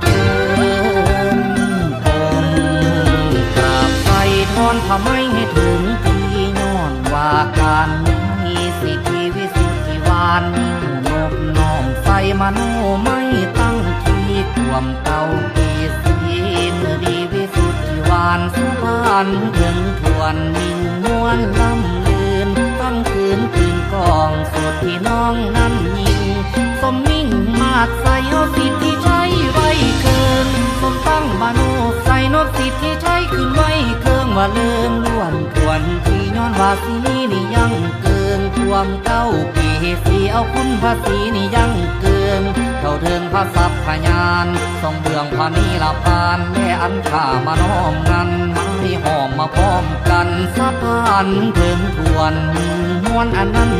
เทินทนกราบไปทอนทำไมให้ถึงที่ย้อนว่าการมีสิทธิวิสุทธิวานนิ่งนบน้อมใส่มโนไม่ตั้งทีกวมเต่าปีสีมือดีวิสุทธิวานสุพรรณถึงทวนมิ่งมวนลำลืนตั้งคืนคืงกองสุดที่น้องนั้นยิงสมมิ่งมาส สิทธิใช้ขึ้นไว้เคิงว่าเลิมล้วนทวนที่ย้อนว่าสีนี่ยังเกินความเก้าปีสีเอาคุณภาษีนี่ยังเกินเท่าเทิงพระสัพพยานทรงเบืองพานีละพานแม่อันข้ามาน้อมนั้นไม่หอมมาพร้อมกันสะพานเทิงทวนมวนอันนั้น